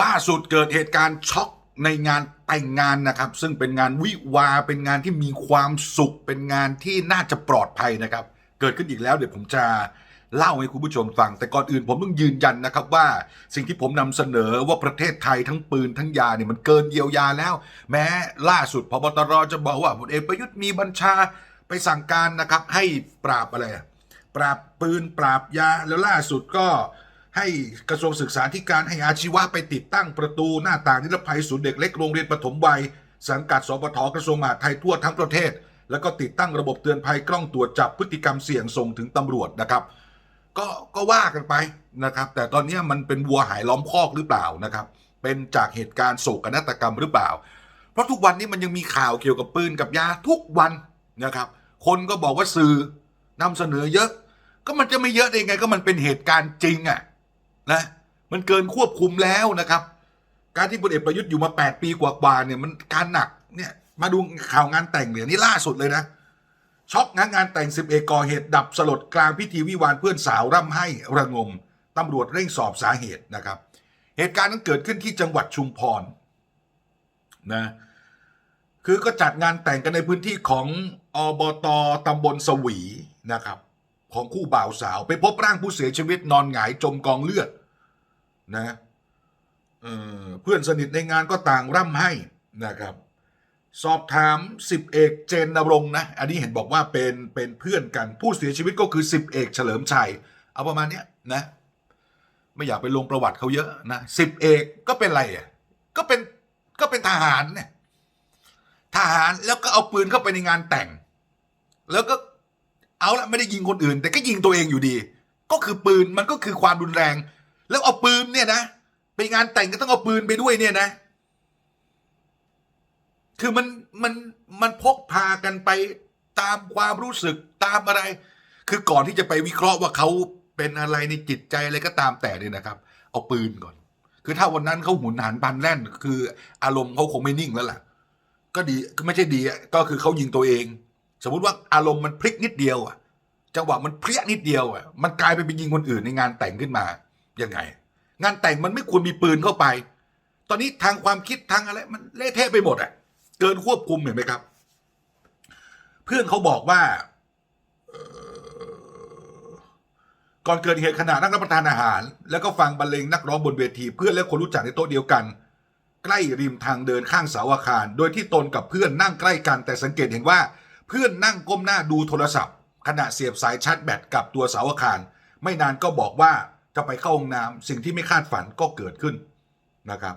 ล่าสุดเกิดเหตุการณ์ช็อกในงานแต่งงานนะครับ ซึ่งเป็นงานวิวาเป็นงานที่มีความสุข เป็นงานที่น่าจะปลอดภัยนะครับ เกิดขึ้นอีกแล้วเดี๋ยวผมจะเล่าให้คุณผู้ชมฟัง แต่ก่อนอื่นผมต้องยืนยันนะครับว่าสิ่งที่ผมนำเสนอว่าประเทศไทยทั้งปืนทั้งยาเนี่ยมันเกินเยียวยาแล้ว แม้ล่าสุดพบตรจะบอกว่าพลเอกประยุทธ์มีบัญชาไปสั่งการนะครับให้ปราบอะไรปราบปืนปราบยาแล้วล่าสุดก็ ให้กระทรวงศึกษาธิการให้อาชีวะไปติดตั้งประตูหน้าต่างนิรภัยศูนย์เด็กเล็กโรงเรียนปฐมวัย สังกัดสปทกระทรวงมหาดไทยทั่วทั้งประเทศ แล้วก็ติดตั้งระบบเตือนภัยกล้องตรวจจับพฤติกรรมเสี่ยงส่งถึงตำรวจนะครับ ก็ก็ว่ากันไปนะครับ แต่ตอนนี้มันเป็นวัวหายล้อมคอกหรือเปล่านะครับ เป็นจากเหตุการณ์โศกนาฏกรรมหรือเปล่า เพราะทุกวันนี้มันยังมีข่าวเกี่ยวกับปืนกับยาทุกวันนะครับ คนก็บอกว่าสื่อนำเสนอเยอะ ก็มันจะไม่เยอะได้ไงก็มันเป็นเหตุการณ์จริงอะ่ะ นะมันเกินควบคุมแล้วนะครับ การที่พลเอกประยุทธ์อยู่มา 8 ปีกว่าๆเนี่ยมันการหนักเนี่ยมาดูข่าวงานแต่งเนี่ยนี่ล่าสุดเลยนะ ช็อกงานงานแต่งสิบเอกก่อเหตุดับสลดกลางพิธีวิวาห์เพื่อนสาวร่ำให้ระงมตำรวจเร่งสอบสาเหตุนะครับ เหตุการณ์นั้นเกิดขึ้นที่จังหวัดชุมพรนะคือก็จัดงานแต่งกันในพื้นที่ของอบตตำบลสวีนะครับ ของคู่บ่าวสาว ไปพบร่างผู้เสียชีวิตนอนหงายจมกองเลือดนะเเพื่อนสนิทในงานก็ต่างร่ำให้นะครับ สอบถามสิบเอกเจนนรงนะ อันนี้เห็นบอกว่าเป็นเป็นเพื่อนกันผู้เสียชีวิตก็คือสิบเอกเฉลิมชัย เอาประมาณเนี้ยนะ ไม่อยากไปลงประวัติเขาเยอะนะสิบเอกก็เป็นอะไรอะก็เป็นก็เป็นทหารเนี่ยทหารแล้วก็เอาปืนเข้าไปในงานแต่ง แล้วก็ เอาละไม่ได้ยิงคนอื่น แต่ก็ยิงตัวเองอยู่ดี ก็คือปืนมันก็คือความรุนแรง แล้วเอาปืนเนี่ยนะไปงานแต่งก็ต้องเอาปืนไปด้วยเนี่ยนะ คือมันมันมันพกพากันไปตามความรู้สึกตามอะไร คือก่อนที่จะไปวิเคราะห์ว่าเขาเป็นอะไรในจิตใจอะไรก็ตามแต่เนี่ยนะครับ เอาปืนก่อน คือถ้าวันนั้นเขาหุนหันพันแล่น คืออารมณ์เขาคงไม่นิ่งแล้วล่ะ ก็ดีก็ไม่ใช่ดีก็คือเขายิงตัวเอง สมมุติว่าอารมณ์มันพลิกนิดเดียวอะจังหวะมันเพลี้ยนิดเดียวอะมันกลายไปเป็นยิงคนอื่นในงานแต่งขึ้นมายังไง งานแต่งมันไม่ควรมีปืนเข้าไป ตอนนี้ทางความคิดทางอะไรมันเละเทะไปหมดอะเกินควบคุมเห็นไหมครับ เพื่อนเขาบอกว่าก่อนเกิดเหตุขณะนั่งรับประทานอาหาร แล้วก็ฟังบรรเลงนักร้องบนเวที เพื่อนและคนรู้จักในโต๊ะเดียวกัน ใกล้ริมทางเดินข้างเสาอาคาร โดยที่ตนกับเพื่อนนั่งใกล้กันแต่สังเกตเห็นว่า เพื่อนนั่งก้มหน้าดูโทรศัพท์ ขณะเสียบสายชาร์จแบตกับตัวเสาอาคาร ไม่นานก็บอกว่าจะไปเข้าห้องน้ำสิ่งที่ไม่คาดฝันก็เกิดขึ้นนะครับ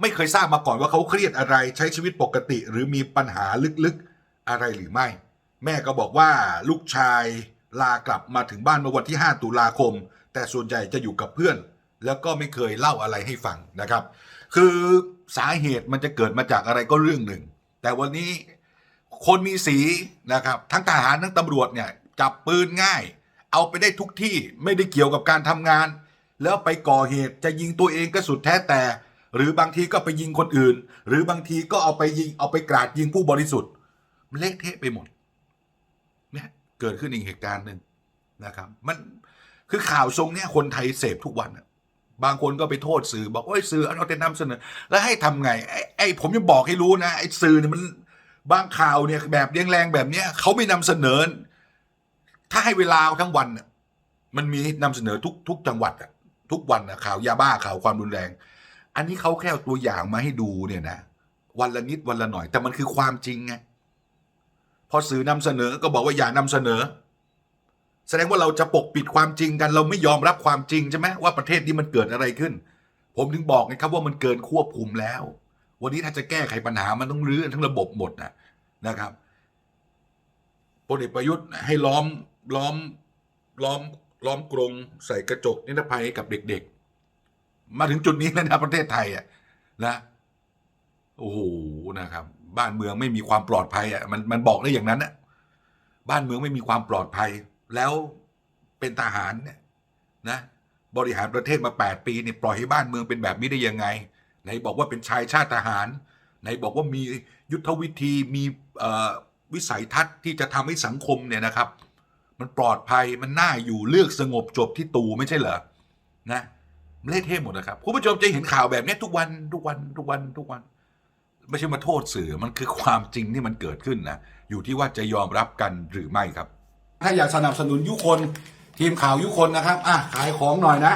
ไม่เคยทราบมาก่อนว่าเขาเครียดอะไรใช้ชีวิตปกติ หรือมีปัญหาลึกๆอะไรหรือไม่ แม่ก็บอกว่าลูกชายลากลับมาถึงบ้านเมื่อวันที่ 5 ตุลาคม แต่ส่วนใหญ่จะอยู่กับเพื่อน แล้วก็ไม่เคยเล่าอะไรให้ฟังนะครับ คือสาเหตุมันจะเกิดมาจากอะไรก็เรื่องหนึ่ง แต่วันนี้ คนมีสีนะครับทั้งทหารทั้งตำรวจเนี่ยจับปืนง่าย เอาไปได้ทุกที่ไม่ได้เกี่ยวกับการทำงาน แล้วไปก่อเหตุจะยิงตัวเองก็สุดแท้แต่ หรือบางทีก็ไปยิงคนอื่น หรือบางทีก็เอาไปยิงเอาไปกราดยิงผู้บริสุทธิ์มันเละเทะไปหมดเนี่ยเกิดขึ้นอีกเหตุการณ์หนึ่งนะครับ มันคือข่าวทรงเนี่ยคนไทยเสพทุกวันอะบางคนก็ไปโทษสื่อบอกว่าสื่อเอาแต่นำเสนอ แล้วให้ทำไงไอ้ไอ้ผมยังบอกให้รู้นะไอ้สื่อเนี่ยมัน บางข่าวเนี่ยแบบแรงแบบเนี้ยเขาไม่นำเสนอ ถ้าให้เวลาทั้งวันมันมีนำเสนอทุกทุกจังหวัดอะทุกวันอะข่าวยาบ้าข่าวความรุนแรง อันนี้เขาแค่ตัวอย่างมาให้ดูเนี่ยนะวันละนิดวันละหน่อย แต่มันคือความจริงไงพอสื่อนำเสนอก็บอกว่าอย่านำเสนอ แสดงว่าเราจะปกปิดความจริงกัน เราไม่ยอมรับความจริงใช่ไหมว่าประเทศนี้มันเกิดอะไรขึ้น ผมถึงบอกไงครับว่ามันเกินควบคุมแล้ว วันนี้ถ้าจะแก้ไขปัญหามันต้องรื้อทั้งระบบหมดนะนะครับพลเอกประยุทธ์ให้ล้อมล้อมล้อมล้อมกรงใส่กระจกนิรภัยกับเด็กๆ มาถึงจุดนี้แล้วนะประเทศไทยอะนะโอ้โหนะครับ บ้านเมืองไม่มีความปลอดภัยอะมันมันบอกได้อย่างนั้นอะบ้านเมืองไม่มีความปลอดภัย แล้วเป็นทหารเนี่ยนะ บริหารประเทศมา 8 ปีเนี่ยปล่อยให้บ้านเมืองเป็นแบบนี้ได้ยังไง ไหนบอกว่าเป็นชายชาติทหารไหนบอกว่ามียุทธวิธีมีวิสัยทัศน์ที่จะทำให้สังคมเนี่ยนะครับ มันปลอดภัยมันน่าอยู่เลือกสงบจบที่ตูไม่ใช่เหรอนะเละเทะหมดนะครับคุณผู้ชมจะเห็นข่าวแบบนี้ทุกวันทุกวันทุกวันทุกวัน ไม่ใช่มาโทษสื่อมันคือความจริงที่มันเกิดขึ้นนะอยู่ที่ว่าจะยอมรับกันหรือไม่ครับ ถ้าอยากสนับสนุนยุคนทีมข่าวยุคนนะครับอะขายของหน่อยนะ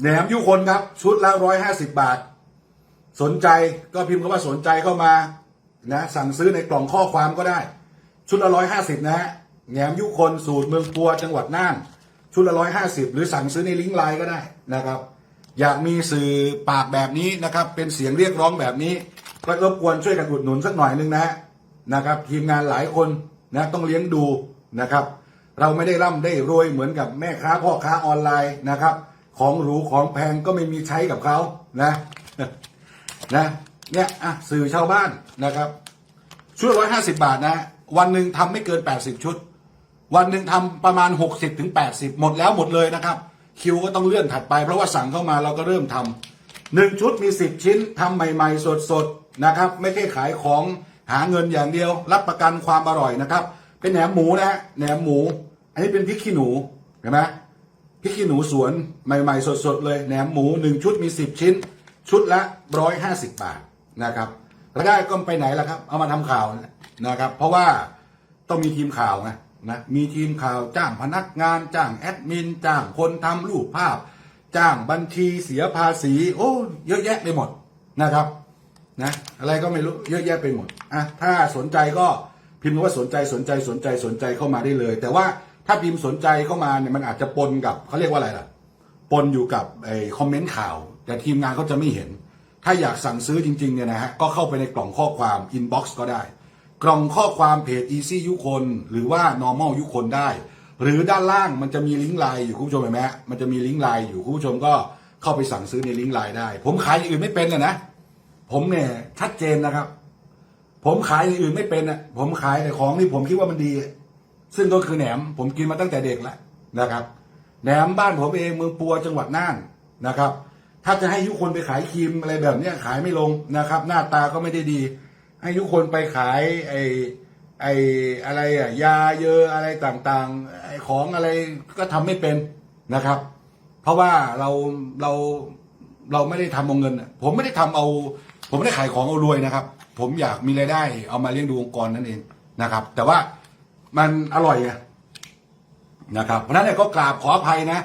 แหนมยุคนครับ ชุดละร้อยห้าสิบบาท สนใจก็พิมพ์คำว่าสนใจเข้ามานะสั่งซื้อในกล่องข้อความก็ได้ ชุดละร้อยห้าสิบนะฮะแหนมยุคนสูตรเมืองปัวจังหวัดน่าน ชุดละร้อยห้าสิบหรือสั่งซื้อในลิงก์ไลน์ก็ได้นะครับ อยากมีสื่อปากแบบนี้นะครับ เป็นเสียงเรียกร้องแบบนี้ ก็รบกวนช่วยกันอุดหนุนสักหน่อยนึงนะฮะนะครับ ทีมงานหลายคนนะต้องเลี้ยงดูนะครับ เราไม่ได้ร่ำได้รวยเหมือนกับแม่ค้าพ่อค้าออนไลน์นะครับ ของหรูของแพงก็ไม่มีใช้กับเขานะนะเนี่ยอะสื่อชาวบ้านนะครับชุดร้อยห้าสิบาทนะ วันหนึ่งทำไม่เกินแปดสิบชุด วันหนึ่งทำประมาณหกสิบถึงแปดสิบหมดแล้วหมดเลยนะครับ คิวก็ต้องเลื่อนถัดไปเพราะว่าสั่งเข้ามาเราก็เริ่มทำหนึ่งชุดมีสิบชิ้นทำใหม่ ๆ สดๆนะครับ ไม่ใช่ขายของหาเงินอย่างเดียว รับประกันความอร่อยนะครับ เป็นแหนมหมูนะฮะแหนมหมู อันนี้เป็นพริกขี้หนูเห็นไหม พริกขี้หนูสวนใหม่ๆ สดๆ เลยแหนมหมูหนึ่งชุดมีสิบชิ้น ชุดละร้อยห้าสิบบาทนะครับรายได้ก็ไปไหนล่ะครับ เอามาทำข่าวนะครับ เพราะว่าต้องมีทีมข่าวไงนะมีทีมข่าวจ้างพนักงานจ้างแอดมินจ้างคนทำรูปภาพ จ้างบัญชีเสียภาษี โอ้เยอะแยะไปหมดนะครับนะอะไรก็ไม่รู้เยอะแยะไปหมดอะถ้าสนใจก็พิมพ์ว่าสนใจสนใจสนใจสนใจเข้ามาได้เลย แต่ว่า ถ้าพิมพ์สนใจเข้ามาเนี่ยมันอาจจะปนกับเขาเรียกว่าอะไรล่ะ ปนอยู่กับไอ้คอมเมนต์ข่าว แต่ทีมงานเขาจะไม่เห็น ถ้าอยากสั่งซื้อจริงๆเนี่ยนะฮะก็เข้าไปในกล่องข้อความอินบ็อกซ์ก็ได้ กล่องข้อความเพจ Easy ยุคน หรือว่า normal ยุคนได้ หรือด้านล่างมันจะมีลิงก์ไลน์อยู่คุณผู้ชมเห็นไหมมันจะมีลิงก์ไลน์อยู่คุณผู้ชมก็เข้าไปสั่งซื้อในลิงก์ไลน์ได้ ผมขายอย่างอื่นไม่เป็นนะนะผมเนี่ยชัดเจนนะครับ ผมขายอย่างอื่นไม่เป็นนะผมขายแต่ของที่ผมคิดว่ามันดี ซึ่งก็คือแหนมผมกินมาตั้งแต่เด็กแล้วนะครับแหนมบ้านผมเองเมืองปัวจังหวัดน่านนะครับ ถ้าจะให้ยุคนไปขายครีมอะไรแบบเนี้ยขายไม่ลงนะครับ หน้าตาก็ไม่ได้ดี ให้ยุคนไปขายไอ้ไอ้อะไรอะยาเยอะอะไรต่างๆไอ้ของอะไรก็ทำไม่เป็นนะครับ เพราะว่าเราเราเราไม่ได้ทำเอาเงิน ผมไม่ได้ทำเอา ผมไม่ได้ขายของเอารวยนะครับ ผมอยากมีรายได้เอามาเลี้ยงดูองค์กรนั่นเองนะครับ แต่ว่า มันอร่อยไงนะครับเพราะฉะนั้นเนี่ยก็กราบขออภัยนะ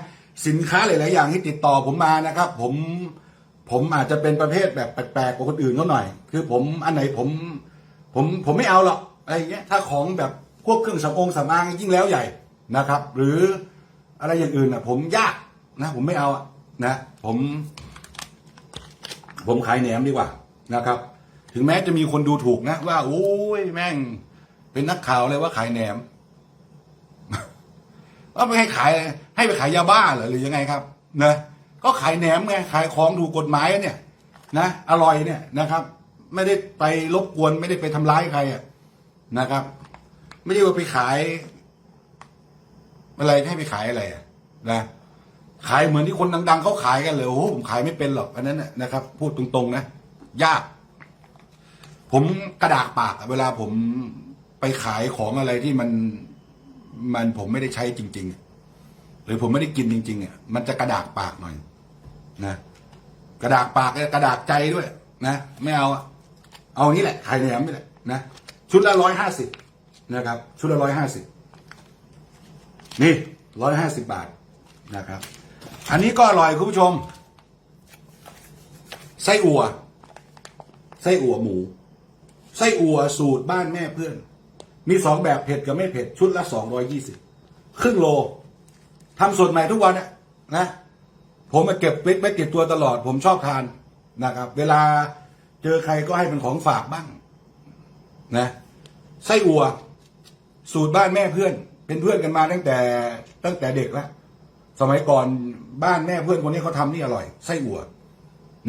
สินค้าหลาย ๆ อย่างที่ติดต่อผมมานะครับ ผมผมอาจจะเป็นประเภทแบบแปลกๆกว่าคนอื่นเขาหน่อย คือผมอันไหนผม ผมผมไม่เอาหรอกอะไรอย่างเงี้ยถ้าของแบบพวกเครื่องสำอางสำอางยิ่งแล้วใหญ่นะครับ หรืออะไรอย่างอื่นอะ ผมยากนะ ผมไม่เอาอะนะ ผม ผมขายแหนมดีกว่านะครับ ถึงแม้จะมีคนดูถูกนะ ว่าโอ้ยแม่ง เป็นนักข่าวเลยว่าขายแหนมว่าไม่ให้ขายให้ไปขายยาบ้าเหรอหรือยังไงครับนะก็ขายแหนมไงขายของถูกกฎหมายเนี่ย นะอร่อยเนี่ยนะครับ ไม่ได้ไปรบกวนไม่ได้ไปทำร้ายใครอะนะครับ ไม่ได้ว่าไปขาย อะไรให้ไปขายอะไรอะนะขายเหมือนที่คนดัง ๆเขาขายกันเลยโอ้ผมขายไม่เป็นหรอกอันนั้นน่ะนะครับ พูดตรงๆนะยาก ผมกระดากปากเวลาผม ไปขายของอะไรที่มันมันผมไม่ได้ใช้จริง ๆ หรือผมไม่ได้กินจริงๆอะมันจะกระดากปากหน่อย นะกระดากปากกระดากใจด้วย นะไม่เอาเอาอย่างนี้แหละขายแหนมนี่แหละนะชุดละร้อยห้าสิบนะครับ ชุดละร้อยห้าสิบนี่ร้อยห้าสิบบาทนะครับ อันนี้ก็อร่อยคุณผู้ชม ไส้อั่วไส้อั่วหมู ไส้อั่วสูตรบ้านแม่เพื่อน มีสองแบบเผ็ดกับไม่เผ็ดชุดละสองร้อยยี่สิบครึ่งโลทำสดใหม่ทุกวันเนี่ยนะ ผมมาเก็บไว้ไว้ติดตัวตลอด ผมชอบทานนะครับ เวลาเจอใครก็ให้เป็นของฝากบ้าง นะไส้อั่วสูตรบ้านแม่เพื่อน เป็นเพื่อนกันมาตั้งแต่ตั้งแต่เด็กแล้วสมัยก่อนบ้านแม่เพื่อนคนนี้เขาทำนี่อร่อยไส้อั่ว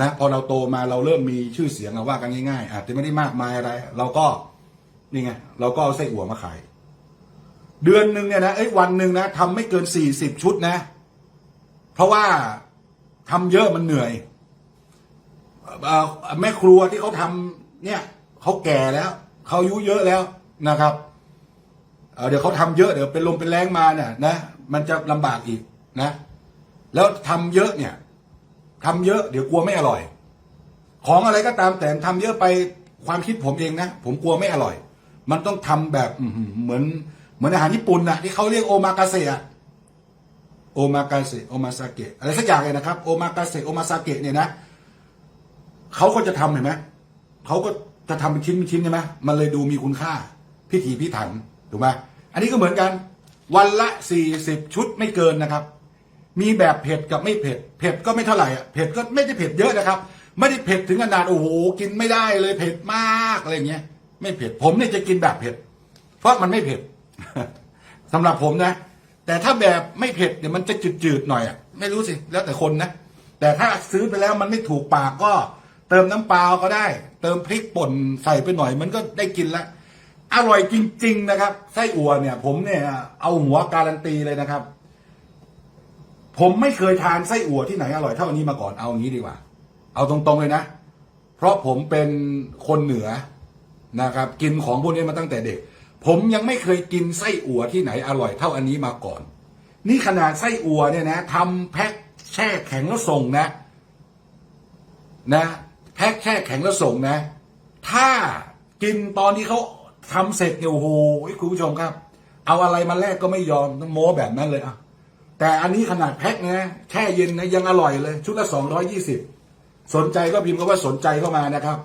นะพอเราโตมาเราเริ่มมีชื่อเสียงว่ากันง่ายๆอาจจะไม่ได้มากมายอะไร เราก็ นี่ไงเราก็เอาไส้อั่วมาขาย เดือนหนึ่งเนี่ยนะเอ้ยวันหนึ่งนะทำไม่เกินสี่สิบชุดนะ เพราะว่าทำเยอะมันเหนื่อยแม่ครัวที่เขาทำเนี่ยเขาแก่แล้วเขาอายุเยอะแล้วนะครับเเดี๋ยวเขาทำเยอะเดี๋ยวเป็นลมเป็นแรงมาเนี่ยนะมันจะลำบากอีกนะ แล้วทำเยอะเนี่ยทำเยอะเดี๋ยวกลัวไม่อร่อย ของอะไรก็ตามแต่ทำเยอะไปความคิดผมเองนะ ผมกลัวไม่อร่อย มันต้องทำแบบเหมือนเหมือนอาหารญี่ปุ่นนะที่เขาเรียกโอมากาเสะโอมากาเสะโอมาซาเกะอะไรสักอย่างเลยนะครับโอมากาเสะโอมาซาเกะเนี่ยนะเขาก็จะทำเห็นไหมเขาก็จะทำเป็นชิ้นเป็นชิ้นใช่ไหมมันเลยดูมีคุณค่า พิถีพิถันถูกไหมอันนี้ก็เหมือนกัน วันละสี่สิบชุดไม่เกินนะครับ มีแบบเผ็ดกับไม่เผ็ด เผ็ดก็ไม่เท่าไหร่อะเผ็ดก็ไม่ได้เผ็ดเยอะนะครับ ไม่ได้เผ็ดถึงขนาดโอ้โหกินไม่ได้เลยเผ็ดมากอะไรเงี้ย ไม่เผ็ด ผมเนี่ยจะกินแบบเผ็ด เพราะมันไม่เผ็ดสำหรับผมนะ แต่ถ้าแบบไม่เผ็ดเนี่ยมันจะจืดๆหน่อยอะไม่รู้สิแล้วแต่คนนะแต่ถ้าซื้อไปแล้วมันไม่ถูกปากก็ เติมน้ำเปล่าก็ได้ เติมพริกป่นใส่ไปหน่อย มันก็ได้กินละอร่อยจริง ๆ นะครับไส้อั่วเนี่ย ผมเนี่ย เอาหัวการันตีเลยนะครับ ผมไม่เคยทานไส้อั่วที่ไหนอร่อยเท่านนี้มาก่อนเอาอย่างนี้ดีกว่า เอาตรงๆเลยนะ เพราะผมเป็นคนเหนือ นะครับกินของพวกนี้มาตั้งแต่เด็ก ผมยังไม่เคยกินไส้อั่วที่ไหนอร่อยเท่าอันนี้มาก่อน นี่ขนาดไส้อั่วเนี่ยนะทำแพ็คแช่แข็งแล้วส่งนะ นะแพ็คแช่แข็งแล้วส่งนะ ถ้ากินตอนที่เขาทำเสร็จเนี่ยโอ้โหคุณผู้ชมครับ เอาอะไรมาแลกก็ไม่ยอมต้องโม้แบบนั้นเลยอะแต่อันนี้ขนาดแพ็คนะแช่เย็นนะยังอร่อยเลย ชุดละสองร้อยี่สิบสนใจก็พิมพ์ก็ว่าสนใจเข้ามานะครับ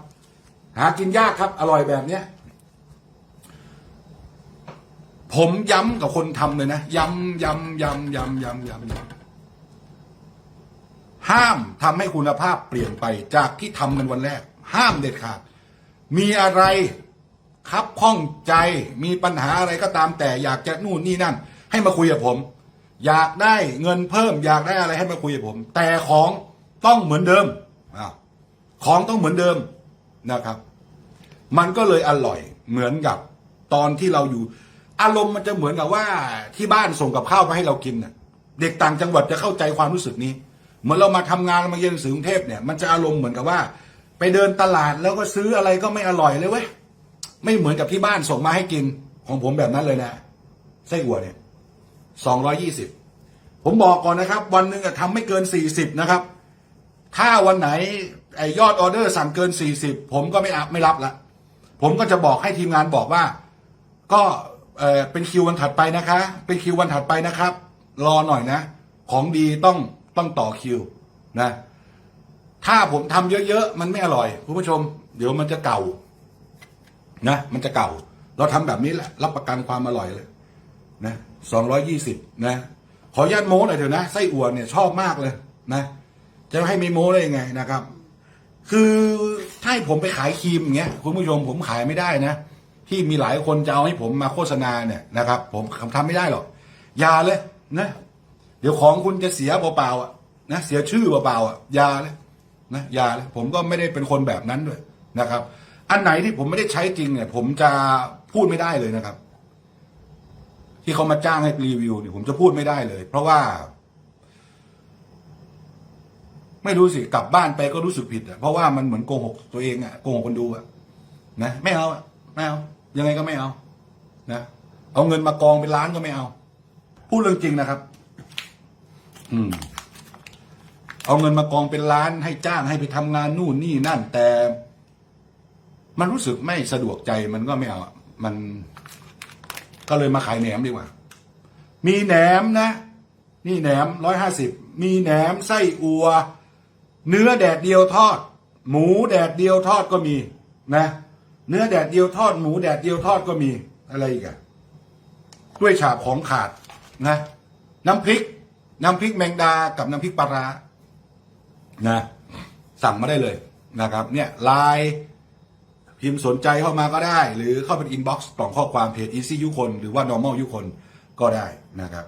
หากินยากครับ อร่อยแบบเนี้ยผมย้ำกับคนทำเลยนะ ย้ำย้ำย้ำย้ำย้ำย้ำย้ำห้ามทำให้คุณภาพเปลี่ยนไปจากที่ทำกันวันแรก ห้ามเด็ดขาด มีอะไรครับข้องใจมีปัญหาอะไรก็ตามแต่อยากจะนู่นนี่นั่น ให้มาคุยกับผม อยากได้เงินเพิ่ม อยากได้อะไรให้มาคุยกับผม แต่ของต้องเหมือนเดิมของต้องเหมือนเดิมนะครับ มันก็เลยอร่อยเหมือนกับตอนที่เราอยู่ อารมณ์มันจะเหมือนกับว่าที่บ้านส่งกับข้าวมาให้เรากินน่ะ เด็กต่างจังหวัดจะเข้าใจความรู้สึกนี้ เหมือนเรามาทำงานมาเรียนหนังสือกรุงเทพเนี่ยมันจะอารมณ์เหมือนกับว่า ไปเดินตลาดแล้วก็ซื้ออะไรก็ไม่อร่อยเลยเว้ยไม่เหมือนกับที่บ้านส่งมาให้กิน ของผมแบบนั้นเลยนะไส้อั่วเนี่ยสองร้อยี่สิบผมบอกก่อนนะครับ วันหนึ่งอะทำไม่เกินสี่สิบนะครับ ถ้าวันไหนไอยอดออเดอร์สั่งเกินสี่สิบผมก็ไม่อัพไม่รับละ ผมก็จะบอกให้ทีมงานบอกว่า ก็เออเป็นคิววันถัดไปนะคะ เป็นคิววันถัดไปนะครับ รอหน่อยนะ ของดีต้องต้องต่อคิวนะ ถ้าผมทำเยอะๆ มันไม่อร่อยคุณผู้ชม เดี๋ยวมันจะเก่า นะ มันจะเก่า เราทำแบบนี้แหละรับประกันความอร่อยเลย นะสองร้อยี่สิบนะขออนุญาตโม้หน่อยเถอะนะไส้อั่วเนี่ยชอบมากเลย นะจะให้ไม่โม้ได้ยังไงนะครับ คือถ้าให้ผมไปขายครีมอย่างเงี้ยคุณผู้ชมผมขายไม่ได้นะ ที่มีหลายคนจะเอาให้ผมมาโฆษณาเนี่ยนะครับ ผมทำไม่ได้หรอกอย่าเลยนะ เดี๋ยวของคุณจะเสียเปล่าๆอะนะเสียชื่อเปล่าๆอะอย่าเลยนะอย่าเลยผมก็ไม่ได้เป็นคนแบบนั้นด้วยนะครับ อันไหนที่ผมไม่ได้ใช้จริงเนี่ย ผมจะพูดไม่ได้เลยนะครับ ที่เขามาจ้างให้รีวิวเนี่ยผมจะพูดไม่ได้เลย เพราะว่า ไม่รู้สิกลับบ้านไปก็รู้สึกผิดอะเพราะว่ามันเหมือนโกหกตัวเองอะโกหกคนดูอะนะไม่เอาไม่เอายังไงก็ไม่เอานะเอาเงินมากองเป็นล้านก็ไม่เอา พูดเรื่องจริงนะครับ อืม เอาเงินมากองเป็นล้านให้จ้างให้ไปทำงานนู่นนี่นั่น แต่ มันรู้สึกไม่สะดวกใจมันก็ไม่เอามันก็เลยมาขายแหนมดีกว่า มีแหนมนะ นี่แหนมร้อยห้าสิบมีแหนมไส้อัว เนื้อแดดเดียวทอด หมูแดดเดียวทอดก็มีนะ เนื้อแดดเดียวทอด หมูแดดเดียวทอดก็มีอะไรอีกอะกล้วยฉาบของขาดนะ น้ำพริก น้ำพริกแมงดากับน้ำพริกปลาร้านะ สั่งมาได้เลยนะครับ เนี่ยไลน์พิมพ์สนใจเข้ามาก็ได้ หรือเข้าเป็นอินบ็อกซ์กล่องข้อความเพจ Easy ยุคน หรือว่า normal ยุคนก็ได้นะครับ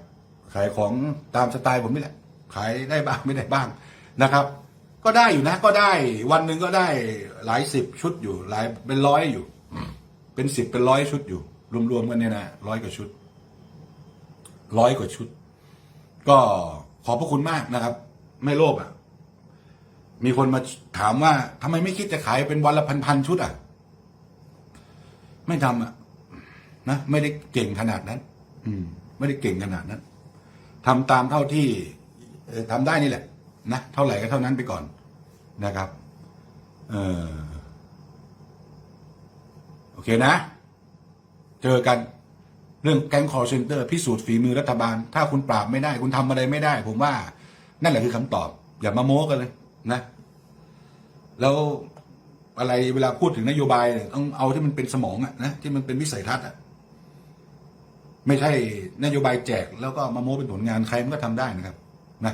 ขายของตามสไตล์ผมนี่แหละ ขายได้บ้างไม่ได้บ้างนะครับ ก็ได้อยู่นะ ก็ได้วันหนึ่งก็ได้หลายสิบชุดอยู่ หลายเป็นร้อยอยู่ เป็นสิบเป็นร้อยชุดอยู่ รวมๆกันเนี่ยนะร้อยกว่าชุดร้อยกว่าชุด ก็ขอบพระคุณมากนะครับ ไม่โลภอะ มีคนมาถามว่าทำไมไม่คิดจะขายเป็นวันละพันๆชุดอะ ไม่ทำอะนะไม่ได้เก่งขนาดนั้น อืม ไม่ได้เก่งขนาดนั้นทำตามเท่าที่ทำได้นี่แหละ นะเท่าไหร่ก็เท่านั้นไปก่อนนะครับ เออโอเคนะ เจอกันเรื่องแก๊งคอร์เซนเตอร์พิสูจน์ฝีมือรัฐบาล ถ้าคุณปราบไม่ได้ คุณทำอะไรไม่ได้ ผมว่า นั่นแหละคือคำตอบ อย่ามาโม้กันเลยนะ แล้วอะไรเวลาพูดถึงนโยบายเนี่ยต้องเอาที่มันเป็นสมองอะนะที่มันเป็นวิสัยทัศน์อะไม่ใช่นโยบายแจกแล้วก็มาโม้เป็นผลงานใครมันก็ทำได้นะครับ นะ